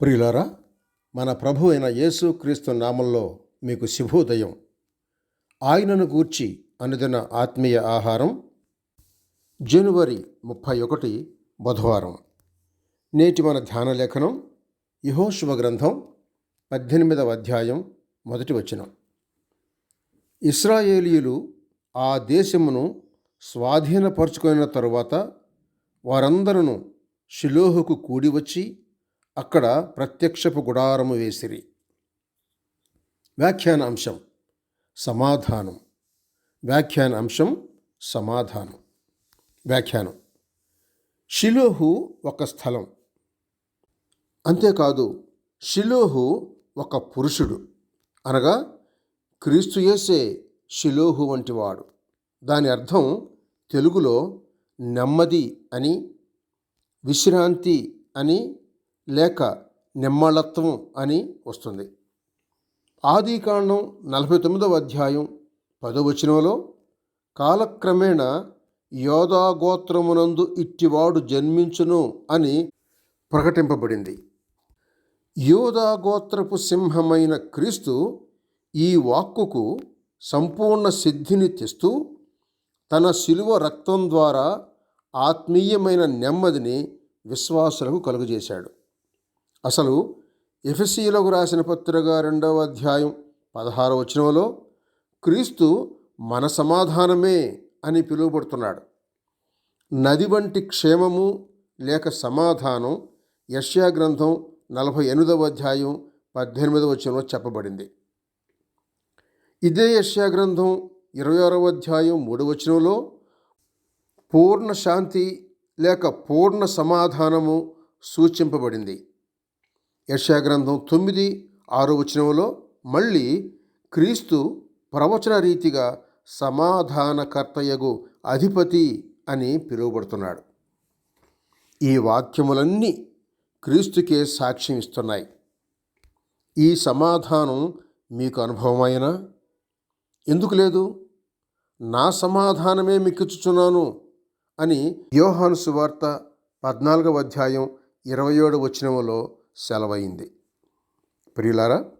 ప్రియులారా మన ప్రభు అయిన యేసు క్రీస్తు నామంలో మీకు శుభోదయం. ఆయనను గూర్చి అనుదిన ఆత్మీయ ఆహారం జనవరి ముప్పై ఒకటి బుధవారం. నేటి మన ధ్యాన లేఖనం యహోశువ గ్రంథం పద్దెనిమిదవ అధ్యాయం మొదటి వచనం. ఇస్రాయేలీయులు ఆ దేశమును స్వాధీనపరుచుకున్న తరువాత వారందరూ షిలోహుకు కూడి వచ్చి అక్కడ ప్రత్యక్షపు గుడారము వేసిరి. వ్యాఖ్యాన అంశం సమాధానం. వ్యాఖ్యాన అంశం సమాధానం. వ్యాఖ్యానం. షిలోహు ఒక స్థలం. అంతేకాదు షిలోహు ఒక పురుషుడు. అనగా క్రీస్తు యేసే షిలోహు వంటివాడు దాని అర్థం తెలుగులో నెమ్మది అని విశ్రాంతి అని లేక నిమ్మళత్వం అని వస్తుంది. ఆదికాండం నలభై తొమ్మిదవ అధ్యాయం పదవచనంలో కాలక్రమేణా యోధాగోత్రమునందు ఇట్టివాడు జన్మించును అని ప్రకటింపబడింది. యోధాగోత్రపు సింహమైన క్రీస్తు ఈ వాక్కుకు సంపూర్ణ సిద్ధిని తెస్తూ తన శిలువ రక్తం ద్వారా ఆత్మీయమైన నెమ్మదిని విశ్వాసులకు కలుగజేశాడు. అసలు ఎఫ్ఎస్సీలకు రాసిన పత్రిక రెండవ అధ్యాయం పదహార వచనంలో క్రీస్తు మన సమాధానమే అని పిలువబడుతున్నాడు. నది వంటి క్షేమము లేక సమాధానం యష్యా గ్రంథం నలభై ఎనిమిదవ అధ్యాయం పద్దెనిమిదవ వచనంలో చెప్పబడింది. ఇదే యష్యా గ్రంథం ఇరవై ఆరవ అధ్యాయం మూడవ వచనంలో పూర్ణ శాంతి లేక పూర్ణ సమాధానము సూచింపబడింది. యశాగ్రంథం గ్రంథం తొమ్మిది ఆరో వచనంలో మళ్ళీ క్రీస్తు ప్రవచన రీతిగా సమాధానకర్తయగు అధిపతి అని పిలువబడుతున్నాడు. ఈ వాక్యములన్నీ క్రీస్తుకే సాక్ష్యం ఇస్తున్నాయి. ఈ సమాధానం మీకు అనుభవమైనా? ఎందుకు లేదు? నా సమాధానమే మిక్కుచుచున్నాను అని యోహాను సువార్త పద్నాలుగవ అధ్యాయం ఇరవై ఏడు వచనములో సెలవైంది ప్రియులారా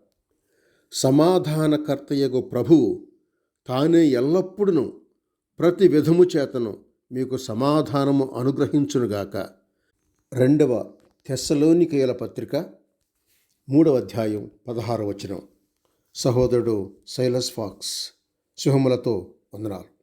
సమాధానకర్తయగు ప్రభువు తానే ఎల్లప్పుడూ ప్రతి విధము చేతను మీకు సమాధానము అనుగ్రహించునుగాక. రెండవ తెస్సలోనికేల పత్రిక మూడవ అధ్యాయం పదహారవచనం సహోదరుడు సైలస్ ఫాక్స్ శుభములతో వందనాలు.